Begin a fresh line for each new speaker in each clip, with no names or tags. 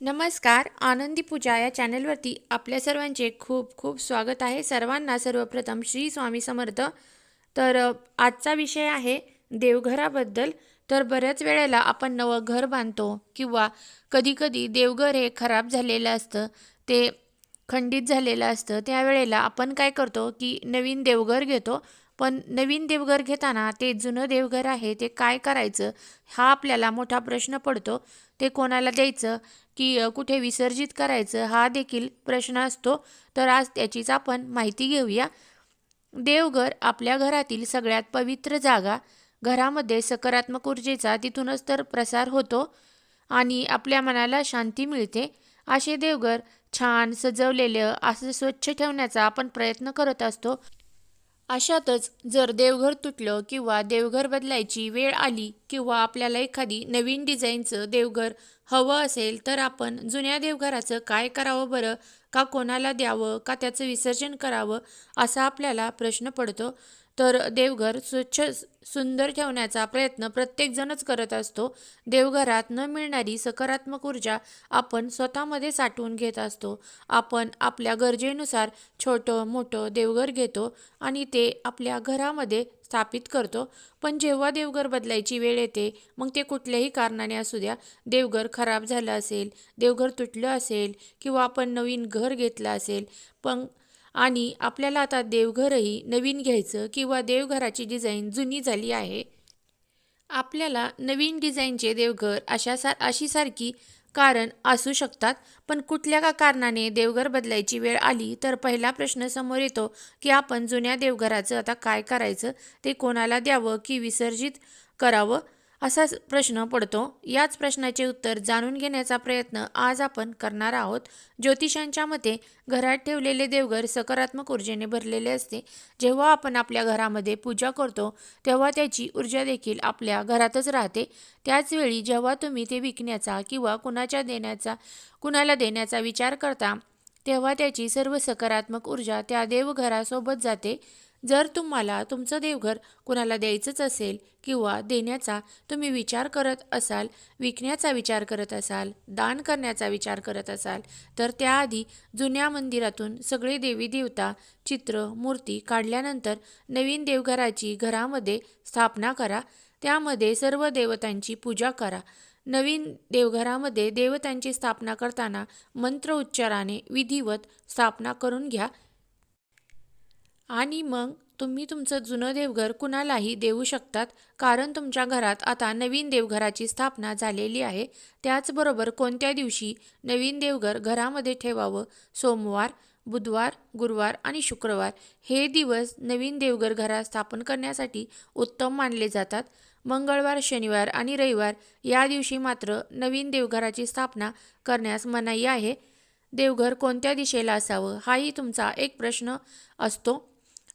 नमस्कार आनंदी पूजा या चॅनलवरती आपल्या सर्वांचे खूप खूप स्वागत आहे. सर्वांना सर्वप्रथम श्री स्वामी समर्थ. तर आजचा विषय आहे देवघराबद्दल. तर बऱ्याच वेळेला आपण नवं घर बांधतो किंवा कधीकधी देवघर हे खराब झालेलं असतं ते खंडित झालेलं असतं. त्यावेळेला आपण काय करतो की नवीन देवघर घेतो. पण नवीन देवघर घेताना ते जुनं देवघर आहे ते काय करायचं? हा आपल्याला मोठा प्रश्न पडतो. ते कोणाला द्यायचं? की कुठे विसर्जित करायचं? हा देखील प्रश्न असतो. तर आज त्याचीच आपण माहिती घेऊया. देवघर आपल्या घरातील सगळ्यात पवित्र जागा. घरामध्ये सकारात्मक ऊर्जेचा तिथूनच तर प्रसार होतो आणि आपल्या मनाला शांती मिळते. असे देवघर छान सजवलेलं असं स्वच्छ ठेवण्याचा आपण प्रयत्न करत असतो. अशातच जर देवघर तुटलं किंवा देवघर बदलायची वेळ आली किंवा आपल्याला एखादी नवीन डिझाईनचं देवघर हवं असेल तर आपण जुन्या देवघराचं काय करावं बरं? का कोणाला द्यावं? का त्याचं विसर्जन करावं? असा आपल्याला प्रश्न पडतो. तर देवघर स्वच्छ सुंदर ठेवण्याचा प्रयत्न प्रत्येकजणच करत असतो. देवघरात न मिळणारी सकारात्मक ऊर्जा आपण स्वतःमध्ये साठवून घेत असतो. आपण आपल्या गरजेनुसार छोटं मोठं देवघर घेतो आणि ते आपल्या घरामध्ये स्थापित करतो. पण जेव्हा देवघर बदलायची वेळ येते मग ते कुठल्याही कारणाने असू द्या. देवघर खराब झालं असेल देवघर तुटलं असेल किंवा आपण नवीन घर घेतलं असेल पण आणि आपल्याला आता देवघरही नवीन घ्यायचं किंवा देवघराची डिझाईन जुनी झाली आहे. आपल्याला नवीन डिझाईनचे देवघर अशा सार अशी सारखी कारण असू शकतात पण कुठल्या का कारणाने देवघर बदलायची वेळ आली तर पहिला प्रश्न समोर येतो की आपण जुन्या देवघराचं आता काय करायचं? ते कोणाला द्यावं की विसर्जित करावं? असा प्रश्न पडतो. याच प्रश्नाचे उत्तर जाणून घेण्याचा प्रयत्न आज आपण करणार आहोत. ज्योतिषांच्या मते घरात ठेवलेले देवघर सकारात्मक ऊर्जेने भरलेले असते. जेव्हा आपण आपल्या घरामध्ये पूजा करतो तेव्हा त्याची ऊर्जा देखील आपल्या घरातच राहते. त्याचवेळी जेव्हा तुम्ही ते विकण्याचा किंवा कुणाच्या देण्याचा कुणाला देण्याचा विचार करता तेव्हा त्याची सर्व सकारात्मक ऊर्जा त्या देवघरासोबत जाते. जर तुम्हाला तुमचं देवघर कुणाला द्यायचंच असेल किंवा देण्याचा तुम्ही विचार करत असाल विकण्याचा विचार करत असाल दान करण्याचा विचार करत असाल तर त्याआधी जुन्या मंदिरातून सगळे देवी देवता चित्र मूर्ती काढल्यानंतर नवीन देवघराची घरामध्ये स्थापना करा. त्यामध्ये सर्व देवतांची पूजा करा. नवीन देवघरामध्ये देवतांची स्थापना करताना मंत्र उच्चाराने विधिवत स्थापना करून घ्या. आणि मग तुम्ही तुमचं जुनं देवघर कुणालाही देऊ शकतात कारण तुमच्या घरात आता नवीन देवघराची स्थापना झालेली आहे. त्याचबरोबर कोणत्या दिवशी नवीन देवघर घरामध्ये ठेवावं? सोमवार बुधवार गुरुवार आणि शुक्रवार हे दिवस नवीन देवघर घरात स्थापन करण्यासाठी उत्तम मानले जातात. मंगळवार शनिवार आणि रविवार या दिवशी मात्र नवीन देवघराची स्थापना करण्यास मनाई आहे. देवघर कोणत्या दिशेला असावं? हाही तुमचा एक प्रश्न असतो.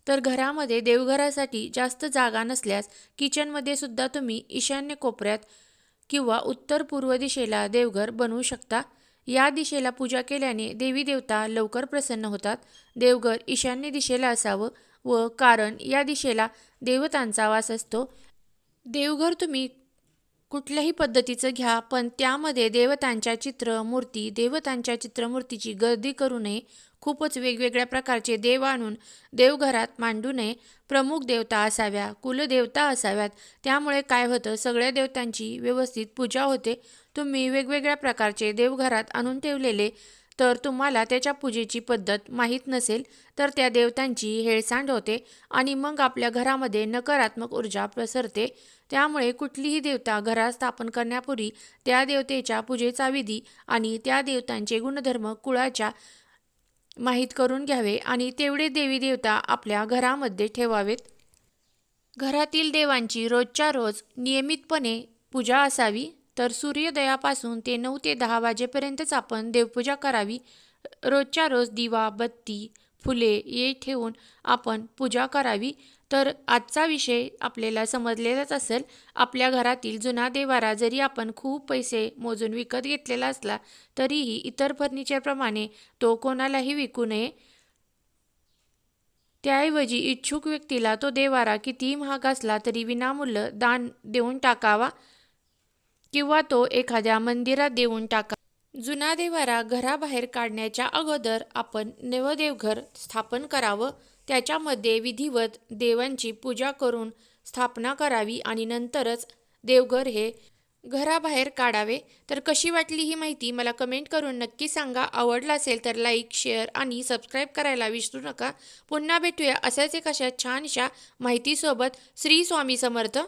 तर घरामध्ये देवघरासाठी जास्त जागा नसल्यास किचनमध्ये सुद्धा तुम्ही ईशान्य कोपऱ्यात किंवा उत्तर पूर्व दिशेला देवघर बनवू शकता. या दिशेला पूजा केल्याने देवी देवता लवकर प्रसन्न होतात. देवघर ईशान्य दिशेला असावं व कारण या दिशेला देवतांचा वास असतो. देवघर तुम्ही कुठल्याही पद्धतीचं घ्या पण त्यामध्ये देवतांच्या चित्र मूर्ती देवतांच्या चित्रमूर्तीची गर्दी करू नये. खूपच वेगवेगळ्या प्रकारचे देव आणून देवघरात मांडू नये. प्रमुख देवता असाव्या कुलदेवता असाव्यात. त्यामुळे काय होतं सगळ्या देवतांची व्यवस्थित पूजा होते. तुम्ही वेगवेगळ्या प्रकारचे देवघरात आणून ठेवलेले तर तुम्हाला त्याच्या पूजेची पद्धत माहीत नसेल तर त्या देवतांची हेळसांड होते आणि मग आपल्या घरामध्ये नकारात्मक ऊर्जा पसरते. त्यामुळे कुठलीही देवता घरात स्थापन करण्यापूर्वी त्या देवतेच्या पूजेचा विधी आणि त्या देवतांचे गुणधर्म कुळाच्या माहीत करून घ्यावे आणि तेवढे देवी देवता आपल्या घरामध्ये ठेवावेत. घरातील देवांची रोजच्या रोज नियमितपणे पूजा असावी. तर सूर्योदयापासून ते नऊ ते दहा वाजेपर्यंतच आपण देवपूजा करावी. रोजच्या रोज दिवा बत्ती फुले ये ठेवून आपण पूजा करावी. तर आजचा विषय आपल्याला समजलेलाच असेल. आपल्या घरातील जुना देवारा जरी आपण खूप पैसे मोजून विकत घेतलेला असला तरीही इतर फर्निचरप्रमाणे तो कोणालाही विकू नये. त्याऐवजी इच्छुक व्यक्तीला तो देवारा कितीही महाग असला तरी विनामूल्य दान देऊन टाकावा. किंवा तो एखाद्या मंदिरात देऊन टाका. जुना देवारा घराबाहेर काढण्याच्या अगोदर आपण नवदेवघर स्थापन करावं. त्याच्यामध्ये विधिवत देवांची पूजा करून स्थापना करावी आणि नंतरच देवघर हे घराबाहेर काढावे. तर कशी वाटली ही माहिती मला कमेंट करून नक्की सांगा. आवडला असेल तर लाईक शेअर आणि सबस्क्राईब करायला विसरू नका. पुन्हा भेटूया अशाच एक अशा छानशा माहितीसोबत. श्री स्वामी समर्थ.